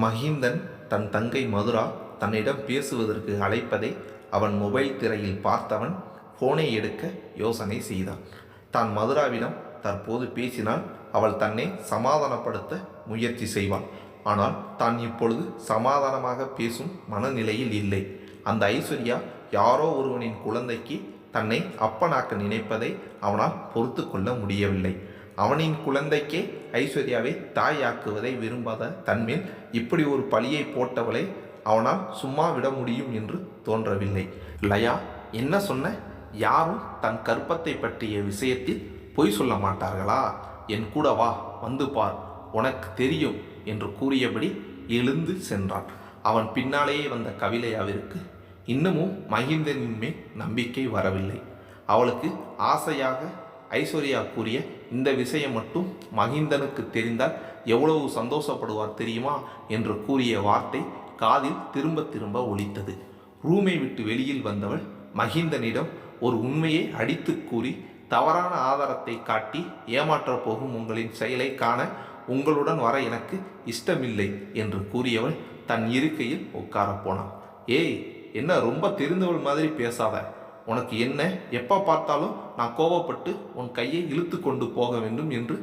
மகிந்தன் தன் தங்கை மதுரா தன்னிடம் பேசுவதற்கு அழைப்பதை அவன் மொபைல் திரையில் பார்த்தவன் ஃபோனை எடுக்க யோசனை செய்தான். தான் மதுராவிடம் தற்போது பேசினால் அவள் தன்னை சமாதானப்படுத்த முயற்சி செய்வாள். ஆனால் தான் இப்பொழுது சமாதானமாக பேசும் மனநிலையில் இல்லை. அந்த ஐஸ்வர்யா யாரோ ஒருவனின் குழந்தைக்கு தன்னை அப்பனாக்க நினைப்பதை அவனால் பொறுத்து கொள்ள முடியவில்லை. அவனின் குழந்தைக்கே ஐஸ்வர்யாவை தாயாக்குவதை விரும்பாத தன்மேல் இப்படி ஒரு பழியை போட்டவளை அவனால் சும்மா விட முடியும் என்று தோன்றவில்லை. லயா என்ன சொன்ன? யாரும் தன் கற்பத்தை பற்றிய விஷயத்தில் பொய் சொல்ல மாட்டார்களா? என் கூட வா வந்து பார் உனக்கு தெரியும் என்று கூறியபடி எழுந்து சென்றான். அவன் பின்னாலேயே வந்த கவிலையாவிற்கு இன்னமும் மகிந்தனின் மேல் நம்பிக்கை வரவில்லை. அவளுக்கு ஆசையாக ஐஸ்வர்யா கூறிய இந்த விஷயம் மட்டும் மகிந்தனுக்கு தெரிந்தால் எவ்வளவு சந்தோஷப்படுவார் தெரியுமா? என்று கூறிய வார்த்தை காதில் திரும்ப திரும்ப ஒலித்தது. ரூமை விட்டு வெளியில் வந்தவள் மகிந்தனிடம் ஒரு உண்மையை அடித்து கூறி தவறான ஆதாரத்தை காட்டி ஏமாற்றப் போகும் உங்களின் செயலை காண உங்களுடன் வர எனக்கு இஷ்டமில்லை என்று கூறியவள் தன் இருக்கையில் உட்காரப் போனான் ஏய் என்ன ரொம்ப தெரிந்தவள் மாதிரி பேசாத. உனக்கு என்ன? எப்போ பார்த்தாலும் நான் கோபப்பட்டு உன் கையை இழுத்து கொண்டு போக வேண்டும் என்று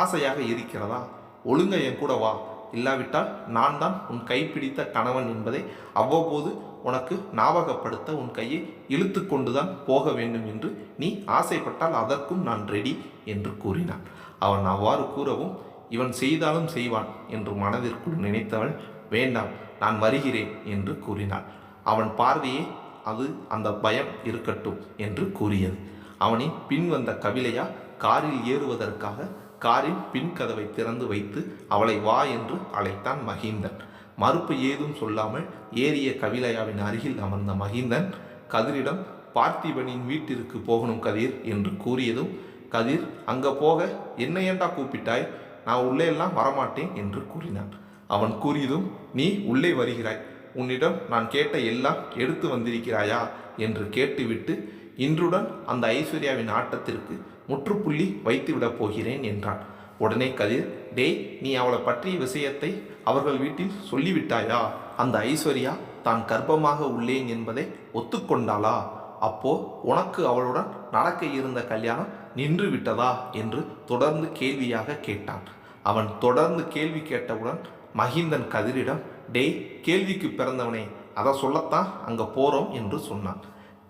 ஆசையாக இருக்கிறதா? ஒழுங்க என் கூட வா. இல்லாவிட்டால் நான் தான் உன் கைப்பிடித்த கணவன் என்பதை அவ்வப்போது உனக்கு ஞாபகப்படுத்த உன் கையை இழுத்து கொண்டுதான் போக வேண்டும் என்று நீ ஆசைப்பட்டால் அதற்கும் நான் ரெடி என்று கூறினான். அவன் அவ்வாறு கூறவும் இவன் செய்தாலும் செய்வான் என்று மனதிற்குள் நினைத்தவள் வேண்டாம் நான் வருகிறேன் என்று கூறினாள். அவன் பார்வையை அது அந்த பயம் இருக்கட்டும் என்று கூறியது. அவனின் பின் வந்த கவிலையா காரில் ஏறுவதற்காக காரின் பின் கதவை திறந்து வைத்து அவளை வா என்று அழைத்தான் மகிந்தன். மறுப்பு ஏதும் சொல்லாமல் ஏறிய கவிலையாவின் அருகில் அமர்ந்த மகிந்தன் கதிரிடம் பார்த்திபனின் வீட்டிற்கு போகணும் கதிர் என்று கூறியதும் கதிர் அங்க போக என்ன ஏண்டா கூப்பிட்டாய்? நான் உள்ளே எல்லாம் வரமாட்டேன் என்று கூறினான். அவன் கூறியதும் நீ உள்ளே வருகிறாய். உன்னிடம் நான் கேட்ட எல்லாம் எடுத்து வந்திருக்கிறாயா? என்று கேட்டுவிட்டு இன்றுடன் அந்த ஐஸ்வர்யாவின் ஆட்டத்திற்கு முற்றுப்புள்ளி வைத்துவிடப் போகிறேன் என்றான். உடனே கதிர் டேய் நீ அவளை பற்றிய விஷயத்தை அவர்கள் வீட்டில் சொல்லிவிட்டாயா? அந்த ஐஸ்வர்யா தான் கர்ப்பமாக உள்ளேன் என்பதை ஒத்துக்கொண்டாளா? அப்போ உனக்கு அவளுடன் நடக்க இருந்த கல்யாணம் நின்று விட்டதா என்று தொடர்ந்து கேள்வியாக கேட்டான். அவன் தொடர்ந்து கேள்வி கேட்டவுடன் மகிந்தன் கதிரிடம் டேய் கேள்விக்கு பிறந்தவனே அதை சொல்லத்தான் அங்கே போகிறோம் என்று சொன்னான்.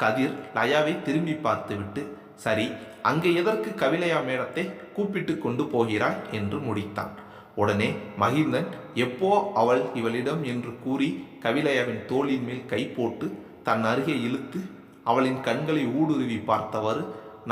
கதிர் லயாவை திரும்பி பார்த்துவிட்டு சரி அங்கே எதற்கு கவிலையா மேடத்தை கூப்பிட்டு கொண்டு போகிறாய் என்று முடித்தான். உடனே மகிந்தன் எப்போ அவள் இவளிடம் என்று கூறி கவிலையாவின் தோளின் மேல் கை போட்டு தன் அருகே இழுத்து அவளின் கண்களை ஊடுருவி பார்த்தவர்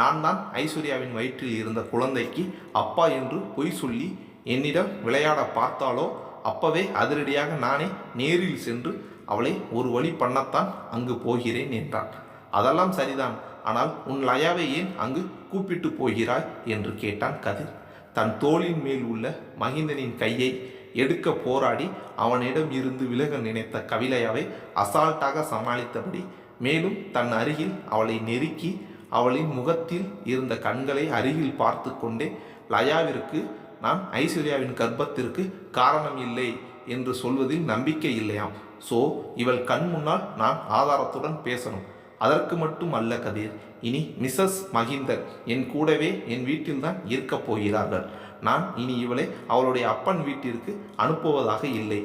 நான் தான் ஐஸ்வர்யாவின் வயிற்றில் இருந்த குழந்தைக்கு அப்பா என்று பொய் சொல்லி என்னிடம் விளையாட பார்த்தாலோ அப்பவே அதிரடியாக நானே நேரில் சென்று அவளை ஒரு வழி பண்ணத்தான் அங்கு போகிறேன் என்றான். அதெல்லாம் சரிதான். ஆனால் உன் லயாவை ஏன் அங்கு கூப்பிட்டு போகிறாய்? என்று கேட்டான் கதிர். தன் தோளின் மேல் உள்ள மகிந்தனின் கையை எடுக்க போராடி அவனிடம் இருந்து விலக நினைத்த கவிலையாவை அசால்ட்டாக சமாளித்தபடி மேலும் தன் அருகில் அவளை நெருக்கி அவளின் முகத்தில் இருந்த கண்களை அருகில் பார்த்து கொண்டே லயாவிற்கு நான் ஐஸ்வர்யாவின் கர்ப்பத்திற்கு காரணம் இல்லை என்று சொல்வதில் நம்பிக்கை இல்லையாம். ஸோ இவள் கண் முன்னால் நான் ஆதாரத்துடன் பேசணும். அதற்கு மட்டும் அல்ல கதிர். இனி மிஸ்ஸஸ் மகிந்தர் என் கூடவே என் வீட்டில்தான் இருக்கப் போகிறார்கள். நான் இனி இவளை அவளுடைய அப்பன் வீட்டிற்கு அனுப்புவதாக இல்லை.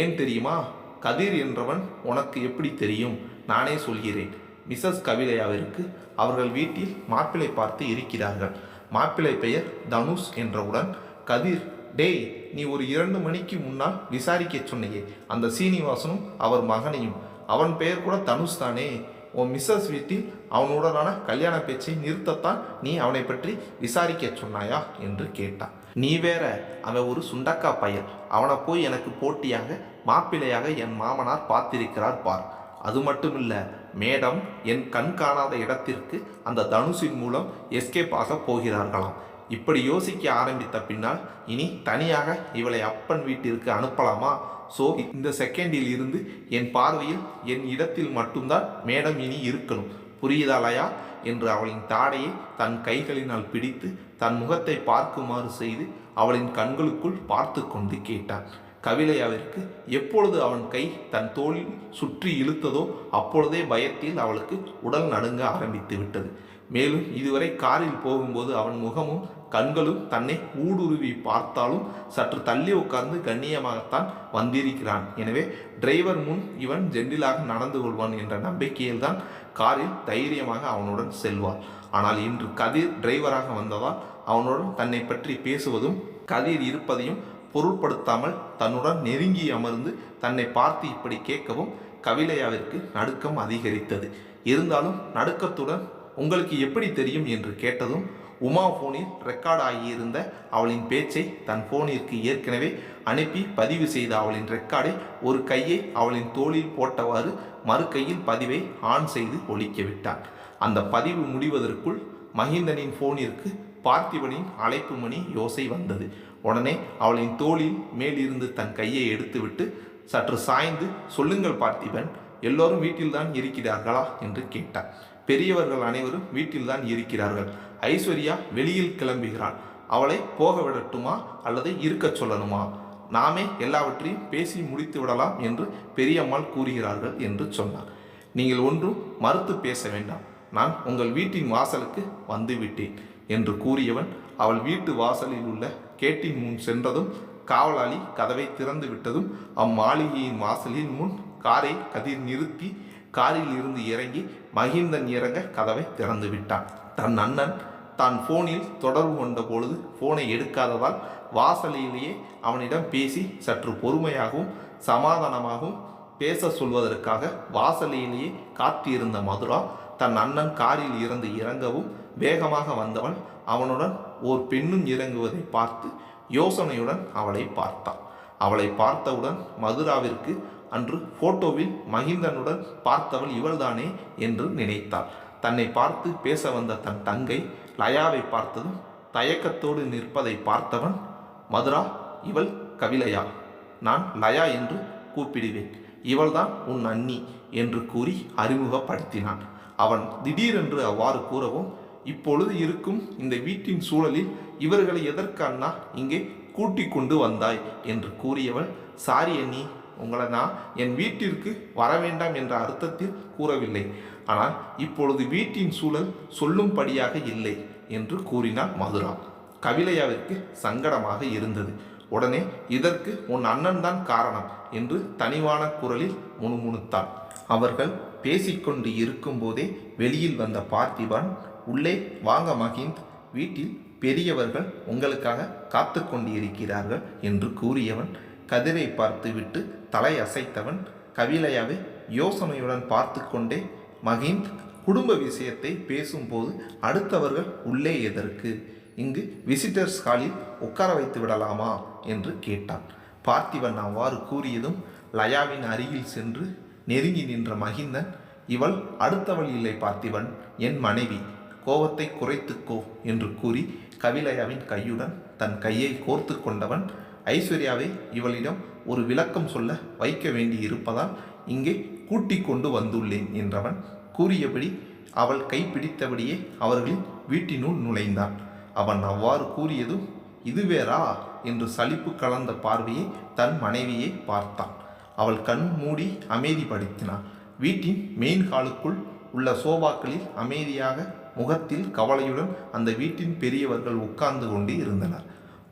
ஏன் தெரியுமா? கதிர் என்றவன் உனக்கு எப்படி தெரியும்? நானே சொல்கிறேன். மிஸ்ஸஸ் கவிதையாவிற்கு அவர்கள் வீட்டில் மாப்பிள்ளை பார்த்து இருக்கிறார்கள். மாப்பிள்ளை பெயர் தனுஷ் என்றவுடன் கதிர் டேய் நீ ஒரு இரண்டு மணிக்கு முன்னால் விசாரிக்க சொன்னையே. அந்த சீனிவாசனும் அவர் மகனையும். அவன் பெயர் கூட தனுஷ் தானே. உன் மிஸ்ஸஸ் வீட்டில் அவனுடனான கல்யாண பேச்சை நிறுத்தத்தான் நீ அவனை பற்றி விசாரிக்க சொன்னாயா? என்று கேட்டான். நீ வேற அவன் ஒரு சுண்டக்கா பையன். அவனை போய் எனக்கு போட்டியாக மாப்பிள்ளையாக என் மாமனார் பார்த்திருக்கிறார் பார். அது மட்டும் இல்லை மேடம் என் கண் காணாத இடத்திற்கு அந்த தனுஷின் மூலம் எஸ்கேப் ஆக போகிறார்களாம். இப்படி யோசிக்க ஆரம்பித்த பின்னால் இனி தனியாக இவளை அப்பன் வீட்டிற்கு அனுப்பலாமா? ஸோ இந்த செகண்டில் இருந்து என் பார்வையில் என் இடத்தில் மட்டும்தான் மேடம் இனி இருக்கணும். புரியுதாலயா என்று அவளின் தாடையை தன் கைகளினால் பிடித்து தன் முகத்தை பார்க்குமாறு செய்து அவளின் கண்களுக்குள் பார்த்து கொண்டு கேட்டான். கவிலையாவிற்கு எப்பொழுது அவன் கை தன் தோளில் சுற்றி இழுத்ததோ அப்பொழுதே பயத்தில் அவளுக்கு உடல் நடுங்க ஆரம்பித்து விட்டது. மேலும் இதுவரை காரில் போகும்போது அவன் முகமும் கண்களும் தன்னை ஊடுருவி பார்த்தாலும் சற்று தள்ளி உட்கார்ந்து கண்ணியமாகத்தான் வந்திருக்கிறான். எனவே டிரைவர் முன் இவன் ஜென்டிலாக நடந்து கொள்வான் என்ற நம்பிக்கையில்தான் காரில் தைரியமாக அவனுடன் செல்வாள். ஆனால் இன்று கதிர் டிரைவராக வந்ததால் அவனுடன் தன்னை பற்றி பேசுவதும் கதிர் இருப்பதையும் பொருட்படுத்தாமல் தன்னுடன் நெருங்கி அமர்ந்து தன்னை பார்த்து இப்படி கேட்கவும் கவிலையாவிற்கு நடுக்கம் அதிகரித்தது. இருந்தாலும் நடுக்கத்துடன் உங்களுக்கு எப்படி தெரியும்? என்று கேட்டதும் உமா ஃபோனில் ரெக்கார்ட் ஆகியிருந்த அவளின் பேச்சை தன் ஃபோனிற்கு ஏற்கனவே அனுப்பி பதிவு செய்த அவளின் ரெக்கார்டை ஒரு கையை அவளின் தோளில் போட்டவாறு மறு கையில் பதிவை ஆன் செய்து ஒழிக்க விட்டான். அந்த பதிவு முடிவதற்குள் மஹிந்தனின் ஃபோனிற்கு பார்த்திபனின் அழைப்பு மணி யோசை வந்தது. உடனே அவளின் தோளில் மேலிருந்து தன் கையை எடுத்துவிட்டு சற்று சாய்ந்து சொல்லுங்கள் பார்த்திபன் எல்லோரும் வீட்டில்தான் இருக்கிறார்களா? என்று கேட்டார் பெரியவர்கள் அனைவரும் வீட்டில்தான் இருக்கிறார்கள். ஐஸ்வர்யா வெளியில் கிளம்புகிறாள். அவளை போக விடட்டுமா அல்லது இருக்கச் சொல்லணுமா? நாமே எல்லாவற்றையும் பேசி முடித்து விடலாம் என்று பெரியம்மாள் கூறுகிறார்கள் என்று சொன்னார் நீங்கள் ஒன்றும் மறுத்து பேச வேண்டாம். நான் உங்கள் வீட்டின் வாசலுக்கு வந்துவிட்டேன் என்று கூறியவன் அவள் வீட்டு வாசலில் உள்ள கேட்டின் முன் சென்றதும் காவலாளி கதவை திறந்து விட்டதும் அம்மாளிகையின் வாசலின் முன் காரை கதிர் நிறுத்தி காரில் இருந்து இறங்கி மகிந்தன் இறங்க கதவை திறந்து விட்டான். தன் அண்ணன் தான் ஃபோனில் தொடர்பு கொண்ட பொழுது ஃபோனை எடுக்காததால் வாசலிலேயே அவனிடம் பேசி சற்று பொறுமையாகவும் சமாதானமாகவும் பேச சொல்வதற்காக வாசலிலேயே காத்திருந்த மதுரா தன் அண்ணன் காரில் இருந்து இறங்கவும் வேகமாக வந்தவன் அவனுடன் ஓர் பெண்ணும் இறங்குவதை பார்த்து யோசனையுடன் அவளை பார்த்தான். அவளை பார்த்தவுடன் மதுராவிற்கு அன்று போட்டோவில் மகிந்தனுடன் பார்த்தவள் இவள்தானே என்று நினைத்தாள். தன்னை பார்த்து பேச வந்த தன் தங்கை லயாவை பார்த்ததும் தயக்கத்தோடு நிற்பதை பார்த்தவன் மதுரா இவள் கவிலையா? நான் லயா என்று கூப்பிடுவேன். இவள்தான் உன் அண்ணி என்று கூறி அறிமுகப்படுத்தினான். அவன் திடீரென்று அவ்வாறு கூறவும் இப்பொழுது இருக்கும் இந்த வீட்டின் சூழலில் இவர்களை எதற்கு அண்ணா இங்கே கூட்டி கொண்டு வந்தாய்? என்று கூறியவள் சாரி அண்ணி உங்களை நான் என் வீட்டிற்கு வர வேண்டாம் என்ற அர்த்தத்தில் கூறவில்லை. ஆனால் இப்பொழுது வீட்டின் சூழல் சொல்லும்படியாக இல்லை என்று கூறினார் மதுரா. கவிலையாவிற்கு சங்கடமாக இருந்தது. உடனே இதற்கு உன் அண்ணன் தான் காரணம் என்று தனிவான குரலில் முணுமுணுத்தான். அவர்கள் பேசிக்கொண்டு இருக்கும்போதே வெளியில் வந்த பார்த்திபன் உள்ளே வாங்க மகிந்த் வீட்டில் பெரியவர்கள் உங்களுக்காக காத்து கொண்டிருக்கிறார்கள் என்று கூறியவன் கதிரை பார்த்துவிட்டு தலை அசைத்தவன் கவிலையாவை யோசனையுடன் பார்த்து கொண்டே மகிந்த் குடும்ப விஷயத்தை பேசும்போது அடுத்தவர்கள் உள்ளே எதற்கு? இங்கு விசிட்டர்ஸ் ஹாலில் உட்கார வைத்து விடலாமா? என்று கேட்டான். பார்த்திபன் அவ்வாறு கூறியதும் லயாவின் அருகில் சென்று நெருங்கி நின்ற மகிந்தன் இவள் அடுத்தவள் இல்லை பார்த்திபன் என் மனைவி. கோபத்தை குறைத்துக்கோ என்று கூறி கவிலயாவின் கையுடன் தன் கையை கோர்த்து கொண்டவன் ஐஸ்வர்யாவை இவளிடம் ஒரு விளக்கம் சொல்ல வைக்க வேண்டி இருப்பதால் இங்கே கூட்டிக் கொண்டு வந்துள்ளேன் என்றவன் கூறியபடி அவள் கைப்பிடித்தபடியே அவர்களின் வீட்டினுள் நுழைந்தான். அவன் அவ்வாறு கூறியதும் இதுவேரா என்று சலிப்பு கலந்த பார்வையை தன் மனைவியை பார்த்தான். அவள் கண் மூடி அமைதிப்படுத்தினாள் வீட்டின் மெயின் ஹாலுக்குள் உள்ள சோபாக்களில் அமைதியாக முகத்தில் கவலையுடன் அந்த வீட்டின் பெரியவர்கள் உட்கார்ந்து கொண்டு இருந்தனர்.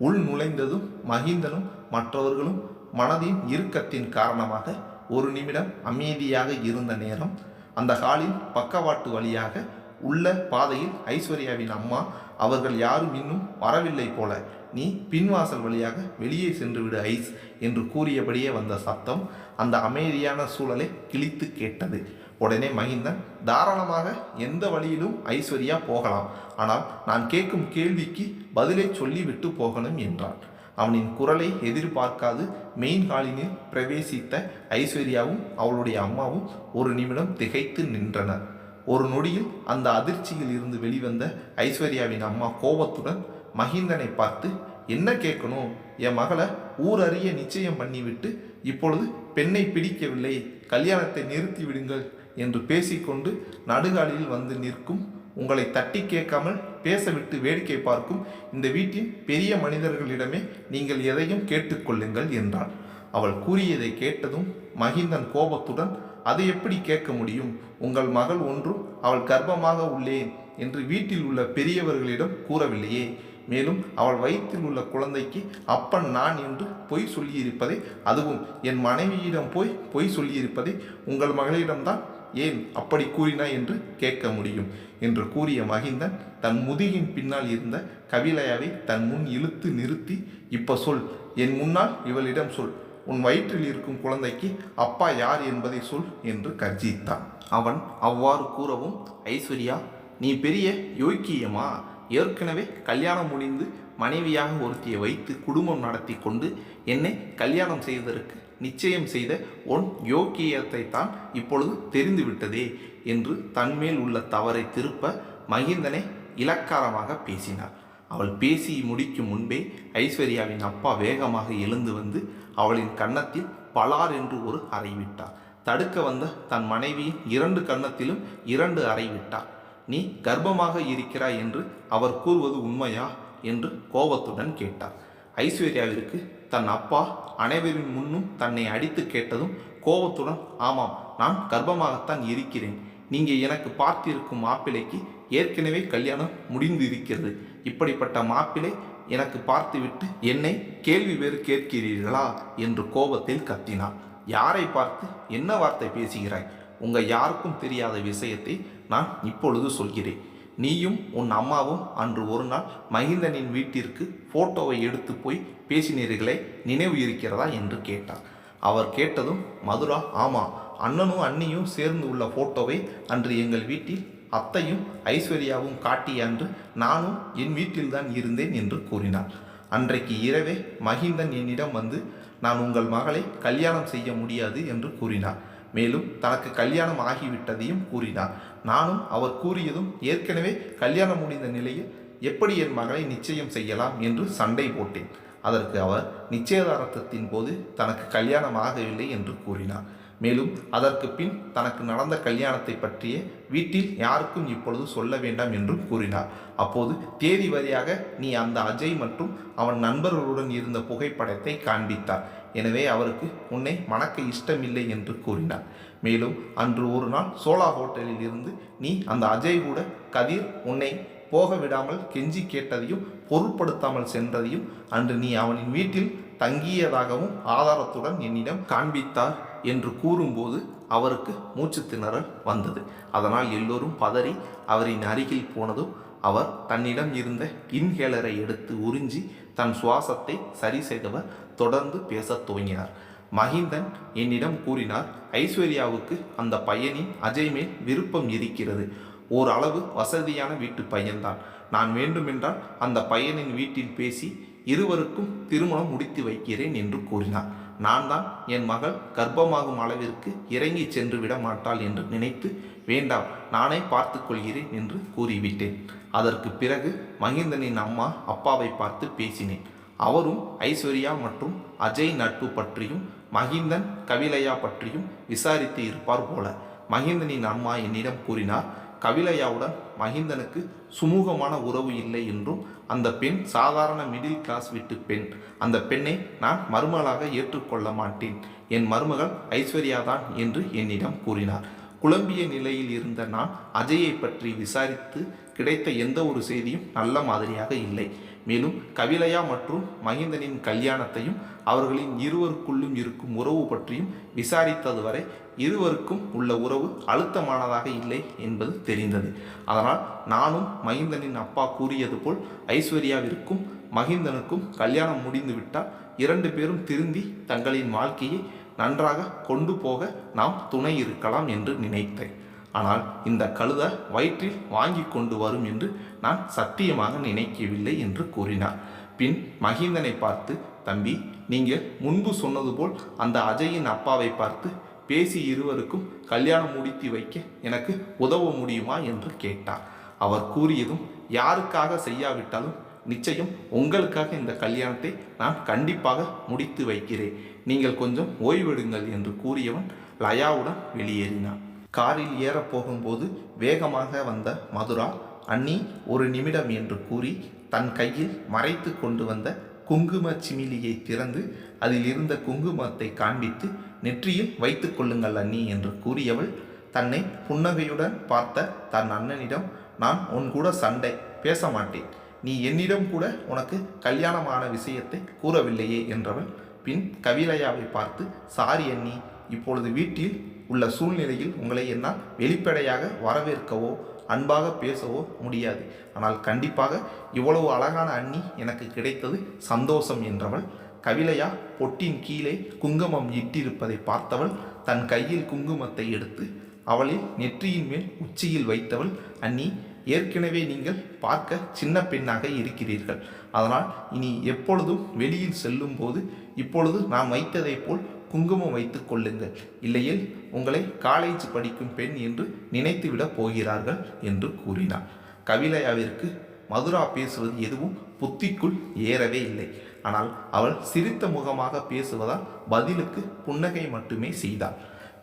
உள் நுழைந்ததும் மகிந்தனும் மற்றவர்களும் மனதின் இறுக்கத்தின் காரணமாக ஒரு நிமிடம் அமைதியாக இருந்த நேரம் அந்த ஹாலின் பக்கவாட்டு வழியாக உள்ள பாதையில் ஐஸ்வர்யாவின் அம்மா அவர்கள் யாரும் இன்னும் வரவில்லை போல. நீ பின்வாசல் வழியாக வெளியே சென்று விடு ஐஸ் என்று கூறியபடியே வந்த சத்தம் அந்த அமைதியான சூழலை கிழித்து கேட்டது. உடனே மகிந்தன் தாராளமாக எந்த வழியிலும் ஐஸ்வர்யா போகலாம். ஆனால் நான் கேட்கும் கேள்விக்கு பதிலை சொல்லிவிட்டு போகணும் என்றான். அவனின் குரலை எதிர்பார்க்காது மெயின் ஹாலினில் பிரவேசித்த ஐஸ்வர்யாவும் அவளுடைய அம்மாவும் ஒரு நிமிடம் திகைத்து நின்றனர். ஒரு நொடியில் அந்த அதிர்ச்சியில் இருந்து வெளிவந்த ஐஸ்வர்யாவின் அம்மா கோபத்துடன் மஹிந்தனை பார்த்து என்ன கேட்கணும்? என் மகளை ஊர் அறிய நிச்சயம் பண்ணிவிட்டு இப்பொழுது பெண்ணை பிடிக்கவில்லை. கல்யாணத்தை நிறுத்தி விடுங்கள் என்று பேசிக்கொண்டு நடுகாலில் வந்து நிற்கும் உங்களை தட்டி கேட்காமல் பேசவிட்டு வேடிக்கை பார்க்கும் இந்த வீட்டின் பெரிய மனிதர்களிடமே நீங்கள் எதையும் கேட்டுக்கொள்ளுங்கள் என்றாள். அவள் கூறியதை கேட்டதும் மகிந்தன் கோபத்துடன் அதை எப்படி கேட்க முடியும்? உங்கள் மகள் ஒன்றும் அவள் கர்ப்பமாக உள்ளேன் என்று வீட்டில் உள்ள பெரியவர்களிடம் கூறவில்லையே. மேலும் அவள் வயிற்றில் உள்ள குழந்தைக்கு அப்பன் நான் என்று பொய் சொல்லியிருப்பதை அதுவும் என் மனைவியிடம் போய் பொய் சொல்லியிருப்பதை உங்கள் மகளிடம்தான் ஏன் அப்படி கூறினாய் என்று கேட்க முடியும் என்று கூறிய மகிந்தன் தன் முதுகின் பின்னால் இருந்த கபிலையாவை தன் முன் இழுத்து நிறுத்தி இப்ப சொல் என் முன்னால் இவளிடம் சொல் உன் வயிற்றில் இருக்கும் குழந்தைக்கு அப்பா யார் என்பதை சொல் என்று கர்ஜித்தான். அவன் அவ்வாறு கூறவும் ஐஸ்வர்யா நீ பெரிய யோக்கியமா? ஏற்கனவே கல்யாணம் முடிந்து மனைவியாக ஒருத்தியை வைத்து குடும்பம் நடத்தி கொண்டு என்னை கல்யாணம் செய்வதற்கு நிச்சயம் செய்த உன் யோக்கியத்தை தான் இப்பொழுது தெரிந்துவிட்டதே என்று தன்மேல் உள்ள தவறை திருப்ப மகிந்தனை இலக்காரமாக பேசினார். அவள் பேசி முடிக்கும் முன்பே ஐஸ்வர்யாவின் அப்பா வேகமாக எழுந்து வந்து அவளின் கன்னத்தில் பலார் என்று ஒரு அறை விட்டார். தடுக்க வந்த தன் மனைவியின் இரண்டு கன்னத்திலும் இரண்டு அறை விட்டார். நீ கர்ப்பமாக இருக்கிறாய் என்று அவர் கூறுவது உண்மையா? என்று கோபத்துடன் கேட்டார். ஐஸ்வர்யாவிற்கு தன் அப்பா அனைவரின் முன்னும் தன்னை அடித்து கேட்டதும் கோபத்துடன் ஆமாம் நான் கர்ப்பமாகத்தான் இருக்கிறேன். நீங்கள் எனக்கு பார்த்திருக்கும் மாப்பிள்ளைக்கு ஏற்கனவே கல்யாணம் முடிந்து இருக்கிறது இப்படிப்பட்ட மாப்பிள்ளை எனக்கு பார்த்துவிட்டு என்னை கேள்வி வேறு கேட்கிறீர்களா? என்று கோபத்தில் கத்தினார் யாரை பார்த்து என்ன வார்த்தை பேசுகிறாய்? உங்கள் யாருக்கும் தெரியாத விஷயத்தை நான் இப்பொழுது சொல்கிறேன். நீயும் உன் அம்மாவும் அன்று ஒரு நாள் மகிந்தனின் வீட்டிற்கு போட்டோவை எடுத்து போய் பேசினீர்களே நினைவு இருக்கிறதா என்று கேட்டார் அவர் கேட்டதும் மதுரா ஆமாம் அண்ணனும் அண்ணியும் சேர்ந்து உள்ள போட்டோவை அன்று எங்கள் வீட்டில் அத்தையும் ஐஸ்வர்யாவும் காட்டிய அன்று நானும் என் வீட்டில்தான் இருந்தேன் என்று கூறினார் அன்றைக்கு இரவே மகிந்தன் என்னிடம் வந்து நான் உங்கள் மகளை கல்யாணம் செய்ய முடியாது என்று கூறினார் மேலும் தனக்கு கல்யாணம் ஆகிவிட்டதையும் கூறினார் நானும் அவர் கூறியதும் ஏற்கனவே கல்யாணம் முடிந்த நிலையில் எப்படி என் மகளை நிச்சயம் செய்யலாம் என்று சண்டை போட்டேன். அதற்கு அவர் நிச்சயதார்த்தத்தின் போது தனக்கு கல்யாணம் ஆகவில்லை என்று கூறினார். மேலும் அதற்கு பின் தனக்கு நடந்த கல்யாணத்தை பற்றிய வீட்டில் யாருக்கும் இப்பொழுது சொல்ல வேண்டாம் என்றும் கூறினார். அப்போது தேதி வரியாக நீ அந்த அஜய் மற்றும் அவன் நண்பர்களுடன் இருந்த புகைப்படத்தை காண்பித்தார். எனவே அவருக்கு உன்னை மணக்க இஷ்டமில்லை என்று கூறினார். மேலும் அன்று ஒரு நாள் சோலா ஹோட்டலில் இருந்து நீ அந்த அஜய் கூட கதிர் உன்னை போக விடாமல் கெஞ்சி கேட்டதையும் பொருட்படுத்தாமல் சென்றதையும் அன்று நீ அவனின் வீட்டில் தங்கியதாகவும் ஆதாரத்துடன் என்னிடம் காண்பித்தார். என்று கூறும்போது அவருக்கு மூச்சு திணறல் வந்தது. அதனால் எல்லோரும் பதறி அவரின் அருகில் போனதும் அவர் தன்னிடம் இருந்த இன்ஹேலரை எடுத்து உறிஞ்சி தன் சுவாசத்தை சரி செய்தவர் தொடர்ந்து பேசத் துவங்கினார். மகிந்தன் என்னிடம் கூறினார் ஐஸ்வர்யாவுக்கு அந்த பையனின் அஜய் மேல் விருப்பம் இருக்கிறது. ஓரளவு வசதியான வீட்டு பையன்தான். நான் வேண்டுமென்றால் அந்த பையனின் வீட்டில் பேசி இருவருக்கும் திருமணம் முடித்து வைக்கிறேன் என்று கூறினார். நான் தான் என் மகள் கர்ப்பமாகும் அளவிற்கு இறங்கி சென்று விட மாட்டாள் என்று நினைத்து வேண்டாம் நானே பார்த்து கொள்கிறேன் என்று கூறிவிட்டேன். அதற்கு பிறகு மகிந்தனின் அம்மா அப்பாவை பார்த்து பேசினேன். அவரும் ஐஸ்வர்யா மற்றும் அஜய் நட்பு பற்றியும் மகிந்தன் கவிலையா பற்றியும் விசாரித்து இருப்பார் போல. மகிந்தனின் அம்மா என்னிடம் கூறினார் கவிலையாவுடன் மகிந்தனுக்கு சுமூகமான உறவு இல்லை என்றும் அந்த பெண் சாதாரண மிடில் கிளாஸ் வீட்டு பெண். அந்த பெண்ணை நான் மருமகளாக ஏற்றுக்கொள்ள மாட்டேன். என் மருமகள் ஐஸ்வர்யா தான் என்று என்னிடம் கூறினார். குழம்பிய நிலையில் இருந்த நான் அஜயை பற்றி விசாரித்து கிடைத்த எந்த ஒரு செய்தியும் நல்ல மாதிரியாக இல்லை. மேலும் கவிலையா மற்றும் மகிந்தனின் கல்யாணத்தையும் அவர்களின் இருவருக்குள்ளும் இருக்கும் உறவு பற்றியும் விசாரித்தது வரை இருவருக்கும் உள்ள உறவு அழுத்தமானதாக இல்லை என்பது தெரிந்தது. அதனால் நானும் மகிந்தனின் அப்பா கூறியது போல் ஐஸ்வர்யாவிற்கும் மகிந்தனுக்கும் கல்யாணம் முடிந்துவிட்டால் இரண்டு பேரும் திருந்தி தங்களின் வாழ்க்கையை நன்றாக கொண்டு போக நாம் துணை இருக்கலாம் என்று நினைத்தேன். ஆனால் இந்த கழுத வயிற்றில் வாங்கி கொண்டு வரும் என்று நான் சத்தியமாக நினைக்கவில்லை என்று கூறினார். பின் மகிந்தனை பார்த்து தம்பி நீங்கள் முன்பு சொன்னது போல் அந்த அஜயின் அப்பாவை பார்த்து பேசி இருவருக்கும் கல்யாணம் முடித்து வைக்க எனக்கு உதவ முடியுமா? என்று கேட்டார். அவர் கூறியதும் யாருக்காக செய்யாவிட்டாலும் நிச்சயம் உங்களுக்காக இந்த கல்யாணத்தை நான் கண்டிப்பாக முடித்து வைக்கிறேன். நீங்கள் கொஞ்சம் ஓய்வெடுங்கள் என்று கூறியவன் லயாவுடன் வெளியேறினான். காரில் ஏறப் போகும்போது வேகமாக வந்த மதுரா அண்ணி ஒரு நிமிடம் என்று கூறி தன் கையில் மறைத்து கொண்டு வந்த குங்கும சிமிலியை திறந்து அதில் இருந்த குங்குமத்தை காண்பித்து நெற்றியில் வைத்து கொள்ளுங்கள் அண்ணி என்று கூறியவள் தன்னை புன்னகையுடன் பார்த்த தன் அண்ணனிடம் நான் உன் கூட சண்டை பேச மாட்டேன். நீ என்னிடம் கூட உனக்கு கல்யாணமான விஷயத்தை கூறவில்லையே என்றவள் பின் கவிலையாவை பார்த்து சாரி அண்ணி இப்பொழுது வீட்டில் உள்ள சூழ்நிலையில் உங்களை என்னால் வெளிப்படையாக வரவேற்கவோ அன்பாக பேசவோ முடியாது. ஆனால் கண்டிப்பாக இவ்வளவு அழகான அண்ணி எனக்கு கிடைத்தது சந்தோஷம் என்றவள் கவிலையா பொட்டின் கீழே குங்குமம் இட்டிருப்பதை பார்த்தவள் தன் கையில் குங்குமத்தை எடுத்து அவளில் நெற்றியின் மேல் உச்சியில் வைத்தவள். அண்ணி ஏற்கனவே நீங்கள் பார்க்க சின்ன பெண்ணாக இருக்கிறீர்கள். அதனால் இனி எப்பொழுதும் வெளியில் செல்லும் போது இப்பொழுது நான் வைத்ததைப் போல் குங்குமம் வைத்துக் கொள்ளுங்கள். இல்லையில் உங்களை காலேஜ் படிக்கும் பெண் என்று நினைத்துவிடப் போகிறார்கள் என்று கூறினார். கவிலையாவிற்கு மதுரா பேசுவது எதுவும் புத்திக்குள் ஏறவே இல்லை. ஆனால் அவள் சிரித்த முகமாக பேசுவதால் பதிலுக்கு புன்னகை மட்டுமே செய்தாள்.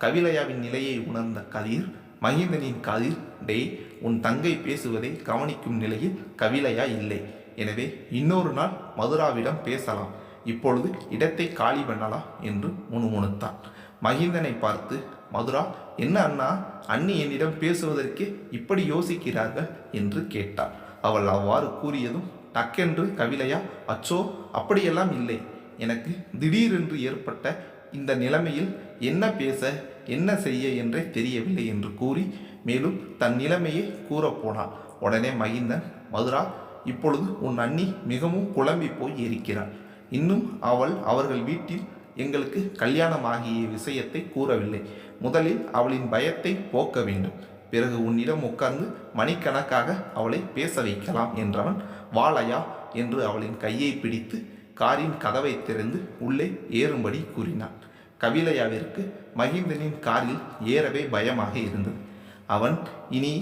கவிலையாவின் நிலையை உணர்ந்த கதிர் மகிந்தனின் கதிர் டே உன் தங்கை பேசுவதை கவனிக்கும் நிலையில் கவிலையா இல்லை. எனவே இன்னொரு நாள் மதுராவிடம் பேசலாம். இப்பொழுது இடத்தை காலி பண்ணலாம் என்று முணுமுணுத்தான். மகிந்தனை பார்த்து மதுரா என்ன அண்ணா? அண்ணி என்னிடம் பேசுவதற்கு இப்படி யோசிக்கிறார்கள்? என்று கேட்டாள். அவள் அவ்வாறு கூறியதும் டக்கென்று கவிலையா? அச்சோ அப்படியெல்லாம் இல்லை. எனக்கு திடீரென்று ஏற்பட்ட இந்த நிலைமையில் என்ன பேச என்ன செய்ய என்றே தெரியவில்லை என்று கூறி மேலும் தன் நிலைமையை கூறப்போனான் உடனே மகிந்தன் மதுரா இப்பொழுது உன் அண்ணி மிகவும் குழம்பி போய் இருக்கிறாள் இன்னும் அவள் அவர்கள் வீட்டில் எங்களுக்கு கல்யாணம் ஆகிய விஷயத்தை கூறவில்லை. முதலில் அவளின் பயத்தை போக்க வேண்டும். பிறகு உன்னிடம் உட்கார்ந்து மணிக்கணக்காக அவளை பேச வைக்கலாம் என்றவன் வாளையா என்று அவளின் கையை பிடித்து காரின் கதவை திறந்து உள்ளே ஏறும்படி கூறினான். கவிலையாவிற்கு மகிந்தனின் காரில் ஏறவே பயமாக இருந்தது. அவன் இனி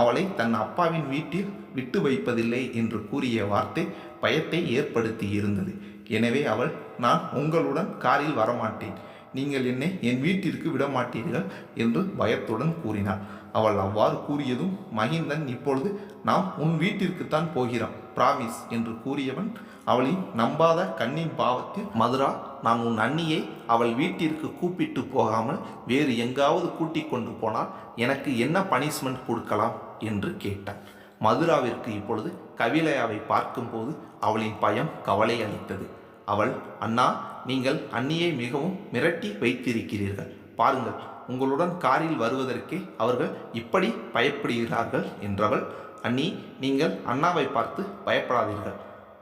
அவளை தன் அப்பாவின் வீட்டில் விட்டு வைப்பதில்லை என்று கூறிய வார்த்தை பயத்தை ஏற்படுத்தி இருந்தது எனவே அவள் நான் உங்களுடன் காரில் வரமாட்டேன். நீங்கள் என்னை என் வீட்டிற்கு விடமாட்டீர்கள் என்று பயத்துடன் கூறினாள். அவள் அவ்வாறு கூறியதும் மகிந்தன் இப்பொழுது நாம் உன் வீட்டிற்குத்தான் போகிறோம். பிராமிஸ் என்று கூறியவன் அவளின் நம்பாத கண்ணின் பாவத்தில் மதுரா நான் உன் அண்ணியை அவள் வீட்டிற்கு கூப்பிட்டு போகாமல் வேறு எங்காவது கூட்டிக் கொண்டு போனால் எனக்கு என்ன பனிஷ்மெண்ட் கொடுக்கலாம்? என்று கேட்டான். மதுராவிற்கு இப்பொழுது கவிலையாவை பார்க்கும்போது அவளின் பயம் கவலை அளித்தது. அவள் அண்ணா நீங்கள் அண்ணியை மிகவும் மிரட்டி வைத்திருக்கிறீர்கள். பாருங்கள் உங்களுடன் காரில் வருவதற்கே அவர்கள் இப்படி பயப்படுகிறார்கள் என்றவள் அண்ணி நீங்கள் அண்ணாவை பார்த்து பயப்படாதீர்கள்.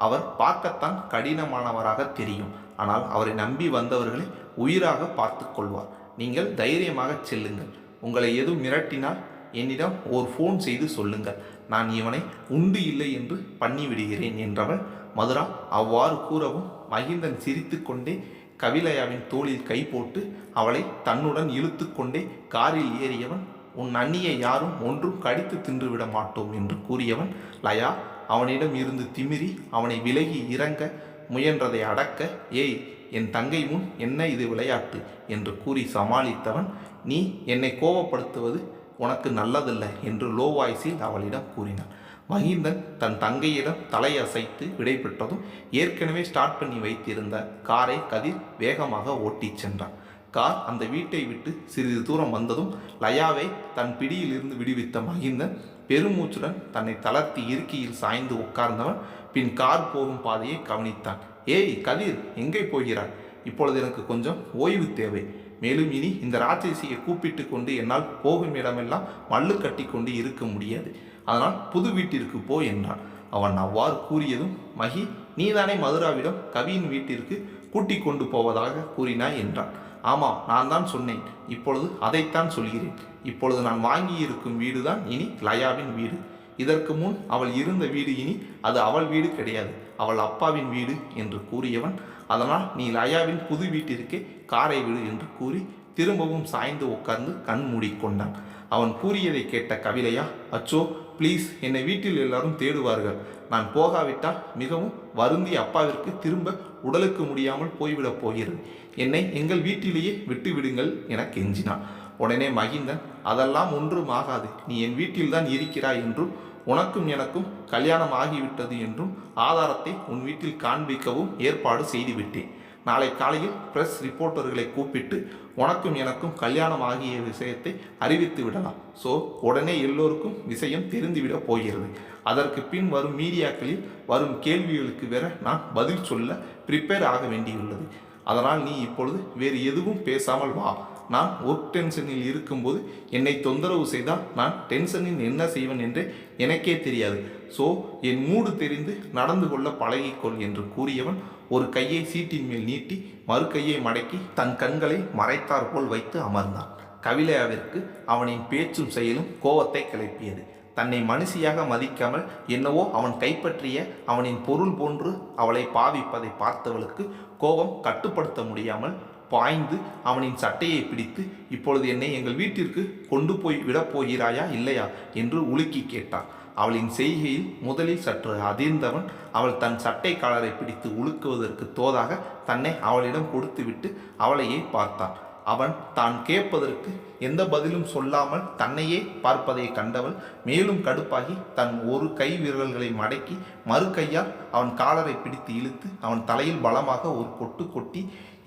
அவர் பார்க்கத்தான் கடினமானவராக தெரியும். ஆனால் அவரை நம்பி வந்தவர்களை உயிராக பார்த்து கொள்வார். நீங்கள் தைரியமாக செல்லுங்கள். உங்களை எதுவும் மிரட்டினால் என்னிடம் ஒரு ஃபோன் செய்து சொல்லுங்கள். நான் இவனை உண்டு இல்லை என்று பண்ணிவிடுகிறேன் என்றவள் மதுரா அவ்வாறு கூறவும் மகிந்தன் சிரித்துக்கொண்டே கவிலையாவின் தோளில் கை போட்டு அவளை தன்னுடன் இழுத்து கொண்டே காரில் ஏறியவன் உன் அண்ணியை யாரும் ஒன்றும் கடித்து தின்றுவிட மாட்டோம் என்று கூறியவன் லயா. அவனிடம் இருந்து திமிரி அவனை விலகி இறங்க முயன்றதை அடக்க ஏய் என் தங்கை முன் என்ன இது விளையாட்டு? என்று கூறி சமாளித்தவன் நீ என்னை கோபப்படுத்துவது உனக்கு நல்லதல்ல என்று லோ வாய்ஸில் அவளிடம் கூறினான். மகிந்தன் தன் தங்கையிடம் தலையசைத்து விடைபெற்றதும் ஏற்கனவே ஸ்டார்ட் பண்ணி வைத்திருந்த காரை கதிர் வேகமாக ஓட்டிச் சென்றான். கார் அந்த வீட்டை விட்டு சிறிது தூரம் வந்ததும் லயாவை தன் பிடியிலிருந்து விடுவித்த மகிந்தன் பெருமூச்சுடன் தன்னை தளர்த்தி இருக்கையில் சாய்ந்து உட்கார்ந்தவன் பின் கார் போகும் பாதையை கவனித்தான். ஏய் கதிர் எங்கே போகிறாய்? இப்பொழுது எனக்கு கொஞ்சம் ஓய்வு தேவை. மேலும் இனி இந்த ராட்சசியை கூப்பிட்டு கொண்டு என்னால் போகும் இடமெல்லாம் மல்லு கட்டி கொண்டு இருக்க முடியாது. அதனால் புது வீட்டிற்கு போ என்றான். அவன் அவ்வாறு கூறியதும் மகி நீதானே மதுராவிடம் கவியின் வீட்டிற்கு கூட்டிக் கொண்டு போவதாக கூறினாய் என்றான். ஆமாம் நான் தான் சொன்னேன். இப்பொழுது அதைத்தான் சொல்கிறேன். இப்பொழுது நான் வாங்கியிருக்கும் வீடுதான் இனி லயாவின் வீடு. இதற்கு முன் அவள் இருந்த வீடு இனி அது அவள் வீடு கிடையாது. அவள் அப்பாவின் வீடு என்று கூறியவன் அதனால் நீ லயாவின் புது வீட்டிற்கே காரை விடு என்று கூறி திரும்பவும் சாய்ந்து உட்கார்ந்து கண் மூடிக்கொண்டான். அவன் கூறியதை கேட்ட கவிதையா? அச்சோ ப்ளீஸ் என்னை வீட்டில் எல்லாரும் தேடுவார்கள். நான் போகாவிட்டால் மிகவும் வருந்தி அப்பாவிற்கு திரும்ப உடலுக்கு முடியாமல் போய்விடப் போகிறது. என்னை எங்கள் வீட்டிலேயே விட்டு விடுங்கள் என கெஞ்சினான். உடனே மகிந்தன் அதெல்லாம் ஒன்றும் ஆகாது. நீ என் வீட்டில்தான் இருக்கிறாய் என்றும் உனக்கும் எனக்கும் கல்யாணம் ஆகிவிட்டது என்றும் ஆதாரத்தை உன் வீட்டில் காண்பிக்கவும் ஏற்பாடு செய்துவிட்டேன். நாளை காலையில் பிரஸ் ரிப்போர்ட்டர்களை கூப்பிட்டு உனக்கும் எனக்கும் கல்யாணம் ஆகிய விஷயத்தை அறிவித்து விடலாம். ஸோ உடனே எல்லோருக்கும் விஷயம் தெரிந்துவிடப் போகிறது. அதற்கு பின் வரும் மீடியாக்களில் வரும் கேள்விகளுக்கு வேற நான் பதில் சொல்ல ப்ரிப்பேர் ஆக வேண்டியுள்ளது. அதனால் நீ இப்பொழுது வேறு எதுவும் பேசாமல் வா. நான் ஒர்க் டென்ஷனில் இருக்கும்போது என்னை தொந்தரவு செய்தால் நான் டென்ஷனில் என்ன செய்வேன் என்று எனக்கே தெரியாது. ஸோ என் மூடு தெரிந்து நடந்து கொள்ள பழகிக்கொள் என்று கூறியவன் ஒரு கையை சீட்டின் மேல் நீட்டி மறு கையை மடக்கி தன் கண்களை மறைத்தாற்போல் வைத்து அமர்ந்தான். கவிலையாவிற்கு அவனின் பேச்சும் செயலும் கோவத்தை கிளப்பியது. தன்னை மனுஷியாக மதிக்காமல் என்னவோ அவன் கைப்பற்றிய அவனின் பொருள் போன்று அவளை பாவிப்பதை பார்த்தவளுக்கு கோபம் கட்டுப்படுத்த முடியாமல் பாய்ந்து அவனின் சட்டையை பிடித்து இப்பொழுது என்னை எங்கள் வீட்டிற்கு கொண்டு போய் விடப் போகிறாயா இல்லையா? என்று உலுக்கி கேட்டான். அவளின் செய்கையில் முதலில் சற்று அதிர்ந்தவன் அவள் தன் சட்டை காலரை பிடித்து உலுக்குவதற்கு தோதாக தன்னை அவளிடம் கொடுத்துவிட்டு அவளையே பார்த்தான். அவன் தான் கேட்பதற்கு எந்த பதிலும் சொல்லாமல் தன்னையே பார்ப்பதை கண்டவள் மேலும் கடுப்பாகி தன் ஒரு கை விரல்களை மடக்கி மறு கையால் அவன் காலரை பிடித்து இழுத்து அவன் தலையில் பலமாக ஒரு கொட்டு கொட்டி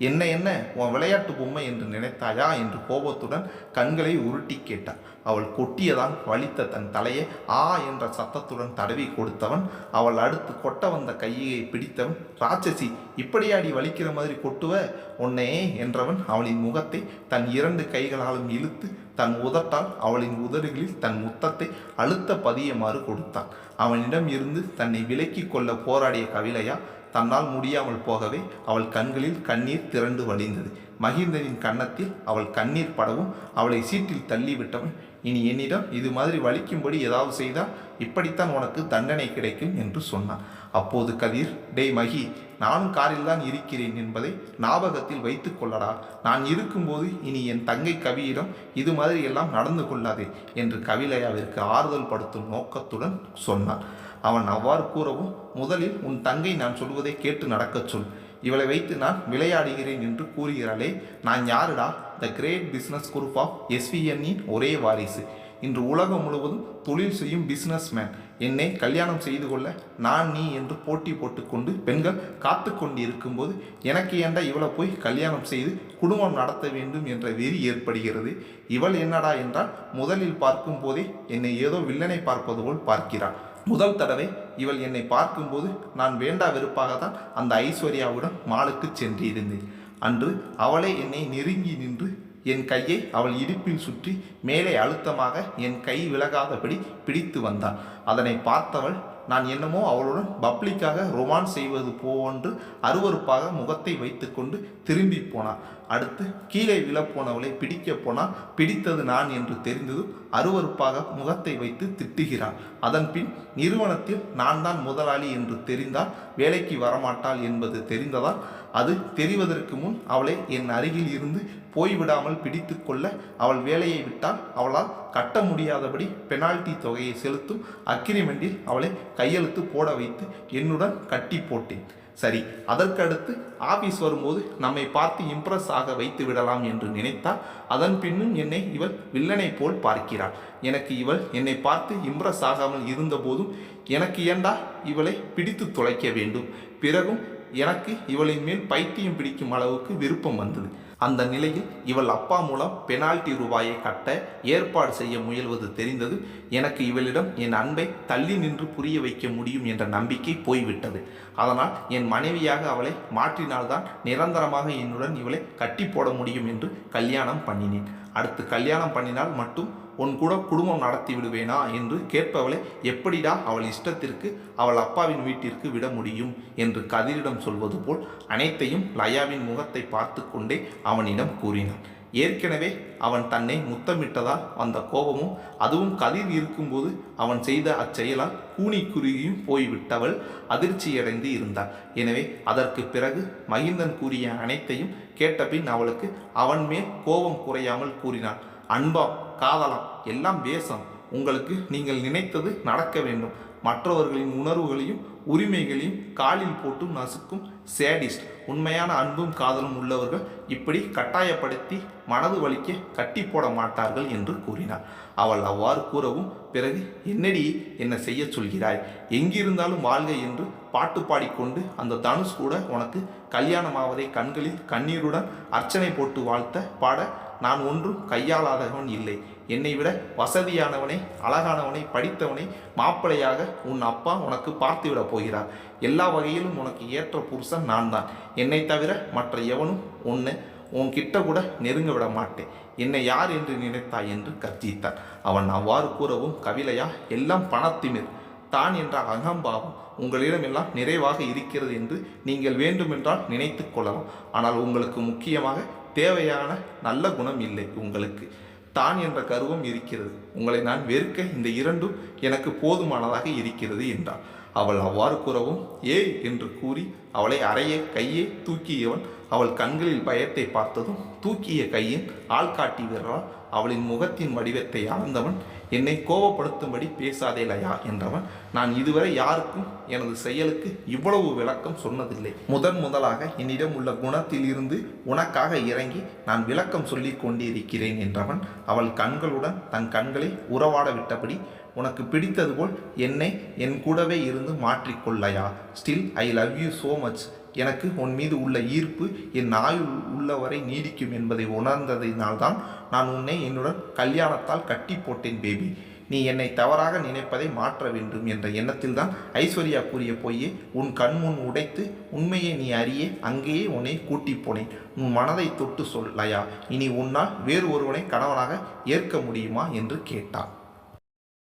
என்ன என்ன? உன் விளையாட்டு பொம்மை என்று நினைத்தாயா? என்று கோபத்துடன் கண்களை உருட்டி கேட்டான். அவள் கொட்டியதான் வலித்த தன் தலையை ஆ என்ற சத்தத்துடன் தடவி கொடுத்தவன் அவள் அடுத்து கொட்ட வந்த கையை பிடித்தவன் ராட்சசி இப்படியாடி வலிக்கிற மாதிரி கொட்டுவ? உன்னையே என்றவன் அவளின் முகத்தை தன் இரண்டு கைகளாலும் இழுத்து தன் உதட்டால் அவளின் உதடுகளில் தன் முத்தத்தை அழுத்த பதியமாறு கொடுத்தான். அவனிடம் இருந்து தன்னை விலக்கி கொள்ள போராடிய கவிலையா தன்னால் முடியாமல் போகவே அவள் கண்களில் கண்ணீர் திரண்டு வழிந்தது. மகிந்தனின் கன்னத்தில் அவள் கண்ணீர் படவும் அவளை சீட்டில் தள்ளிவிட்டவன் இனி என்னிடம் இது மாதிரி வலிக்கும்படி ஏதாவது செய்தால் இப்படித்தான் உனக்கு தண்டனை கிடைக்கும் என்று சொன்னான். அப்போது கதிர் டேய் மகி நானும் காரில் தான் இருக்கிறேன் என்பதை ஞாபகத்தில் வைத்துக் கொள்ளடா. நான் இருக்கும்போது இனி என் தங்கை கவியிடம் இது மாதிரி எல்லாம் நடந்து கொள்ளாதே என்று கவிலையாவிற்கு ஆறுதல் படுத்தும் நோக்கத்துடன் சொன்னான். அவன் அவ்வாறு கூறவும் முதலில் உன் தங்கை நான் சொல்வதை கேட்டு நடக்கச் சொல். இவளை வைத்து நான் விளையாடுகிறேன் என்று கூறுகிறாளே நான் யாருடா? The great business group of எஸ்விஎன்னின் ஒரே வாரிசு. இன்று உலகம் முழுவதும் தொழில் செய்யும் பிஸ்னஸ் மேன் என்னை கல்யாணம் செய்து கொள்ள நான் நீ என்று போட்டி போட்டுக்கொண்டு பெண்கள் காத்து கொண்டு இருக்கும்போது எனக்கு ஏண்டா இவளை போய் கல்யாணம் செய்து குடும்பம் நடத்த வேண்டும் என்ற வெறி ஏற்படுகிறது? இவள் என்னடா என்றால் முதலில் பார்க்கும் போதே என்னை ஏதோ வில்லனை பார்ப்பது போல் பார்க்கிறாள். முதல் தடவை இவள் என்னை பார்க்கும்போது நான் வேண்டா வெறுப்பாகத்தான் அந்த ஐஸ்வர்யாவுடன் மாலுக்கு சென்றிருந்தேன். அன்று அவளே என்னை நெருங்கி நின்று என் கையை அவள் இடுப்பில் சுற்றி மேலே அழுத்தமாக என் கை விலகாதபடி பிடித்து வந்தாள். அதனை பார்த்தவள் நான் என்னமோ அவளுடன் பப்ளிக்காக ரொமான்ஸ் செய்வது போன்று அருவருப்பாக முகத்தை வைத்துக்கொண்டு திரும்பி போனாள் அடுத்து கீழே விழப்போனவளை பிடிக்க போனால் பிடித்தது நான் என்று தெரிந்ததும் அருவருப்பாக முகத்தை வைத்து திட்டுகிறாள் அதன் பின் நிறுவனத்தில் நான் தான் முதலாளி என்று தெரிந்தால் வேலைக்கு வரமாட்டாள் என்பது தெரிந்ததால் அது தெரிவதற்கு முன் அவளை என் அருகில் இருந்து போய்விடாமல் பிடித்து கொள்ள அவள் வேலையை விட்டால் அவளால் கட்ட முடியாதபடி பெனால்டி தொகையை செலுத்தும் அக்ரிமெண்டில் அவளை கையெழுத்து போட வைத்து என்னுடன் கட்டி போட்டேன். சரி அதற்கடுத்து ஆபீஸ் வரும்போது நம்மை பார்த்து இம்ப்ரெஸ் ஆக வைத்து விடலாம் என்று நினைத்தால் அதன் பின்னும் என்னை இவள் வில்லனை போல் பார்க்கிறாள். எனக்கு இவள் என்னை பார்த்து இம்ப்ரெஸ் ஆகாமல் இருந்தபோதும் எனக்கு ஏண்டா இவளை பிடித்து துளைக்க வேண்டும்? பிறகும் எனக்கு இவளின் மேல் பைத்தியம் பிடிக்கும் அளவுக்கு விருப்பம் வந்தது. அந்த நிலையில் இவள் அப்பா மூலம் பெனால்டி ரூபாயை கட்ட ஏற்பாடு செய்ய முயல்வது தெரிந்தது. எனக்கு இவளிடம் என் அன்பை தள்ளி நின்று புரிய வைக்க முடியும் என்ற நம்பிக்கை போய்விட்டது. அதனால் என் மனைவியாக அவளை மாற்றினால்தான் நிரந்தரமாக என்னுடன் இவளை கட்டி போட முடியும் என்று கல்யாணம் பண்ணினேன். அடுத்து கல்யாணம் பண்ணினால் மட்டும் உன் கூட குடும்பம் நடத்தி விடுவேனா என்று கேட்பவளை எப்படிடா அவள் இஷ்டத்திற்கு அவள் அப்பாவின் வீட்டிற்கு விட முடியும்? என்று கதிரிடம் சொல்வது போல் அனைத்தையும் லயாவின் முகத்தை பார்த்து கொண்டே அவனிடம் கூறினான். ஏற்கனவே அவன் தன்னை முத்தமிட்டதால் வந்த கோபமும் அதுவும் கதிர் இருக்கும்போது அவன் செய்த அச்செயலால் கூனி குறுகியும் போய்விட்டவள் அதிர்ச்சியடைந்து இருந்தாள். எனவே அதற்கு பிறகு மகிந்தன் கூறிய அனைத்தையும் கேட்டபின் அவளுக்கு அவன் மேல் கோபம் குறையாமல் கூறினாள் அன்பா காதலாம் எல்லாம் வேஷம். உங்களுக்கு நீங்கள் நினைத்தது நடக்க வேண்டும். மற்றவர்களின் உணர்வுகளையும் உரிமைகளையும் காலில் போட்டு நசுக்கும் சேடிஸ்ட். உண்மையான அன்பும் காதலும் உள்ளவர்கள் இப்படி கட்டாயப்படுத்தி மனது வலிக்க கட்டி போட மாட்டார்கள் என்று கூறினார். அவள் அவ்வாறு கூறவும் பிறகு என்னடி என்னை செய்ய சொல்கிறாய்? எங்கிருந்தாலும் வாழ்க என்று பாட்டு பாடிக்கொண்டு அந்த தனுஷ் கூட உனக்கு கல்யாணமாவதை கண்களில் கண்ணீருடன் அர்ச்சனை போட்டு வாழ்த்த பாட நான் ஒன்றும் கையாளாதவன் இல்லை. என்னை விட வசதியானவனை அழகானவனை படித்தவனை மாப்பிளையாக உன் அப்பா உனக்கு பார்த்துவிடப் போகிறார். எல்லா வகையிலும் உனக்கு ஏற்ற புருஷன் நான் தான் என்னை தவிர மற்ற எவனும் ஒன்று உன்கிட்ட கூட நெருங்க விட மாட்டேன். என்னை யார் என்று நினைத்தாய் என்று கர்ஜித்தார் அவன் அவ்வாறு கூறவும் கவிலையா எல்லாம் பணத்திமிர். தான் என்ற அகம்பாவம் உங்களிடம் எல்லாம் நிறைவாக இருக்கிறது என்று நீங்கள் வேண்டுமென்றால் நினைத்து கொள்ளலாம். ஆனால் உங்களுக்கு முக்கியமாக தேவையான நல்ல குணம் இல்லை உங்களுக்கு. தான் என்ற கருவம் இருக்கிறது. உங்களை நான் வெறுக்க இந்த இரண்டும் எனக்கு போதுமானதாக இருக்கிறது என்றார் அவள் அவ்வாறு கூறவும் ஏய் என்று கூறி அவளை அறைய கையே தூக்கியவன் அவள் கண்களில் பயத்தை பார்த்ததும் தூக்கிய கையின் ஆள்காட்டி விரலால் அவளின் முகத்தின் வடிவத்தை அளந்தவன் என்னை கோபப்படுத்தும்படி பேசாதே லயா என்றவன் நான் இதுவரை யாருக்கும் எனது செயலுக்கு இவ்வளவு விளக்கம் சொன்னதில்லை. முதன் முதலாக என்னிடம் உள்ள குணத்திலிருந்து உனக்காக இறங்கி நான் விளக்கம் சொல்லிக் கொண்டிருக்கிறேன் என்றவன் அவள் கண்களுடன் தன் கண்களை உறவாட விட்டபடி உனக்கு பிடித்தது போல் என்னை என் கூடவே இருந்து மாற்றிக்கொள்ளையா still I love you so much எனக்கு உன் மீது உள்ள ஈர்ப்பு என் ஆயுள் உள்ளவரை நீடிக்கும் என்பதை உணர்ந்ததினால்தான் நான் உன்னை என்னுடன் கல்யாணத்தால் கட்டி போட்டேன் பேபி நீ என்னை தவறாக நினைப்பதை மாற்ற வேண்டும் என்ற எண்ணத்தில்தான் ஐஸ்வர்யா கூறிய பொய்யை உன் கண்முன் உடைத்து உண்மையை நீ அறிய அங்கேயே உன்னை கூட்டி போனேன். உன் மனதை தொட்டு சொல்லாயா இனி உன்னால் வேறு ஒருவனை கணவனாக ஏற்க முடியுமா? என்று கேட்டான்.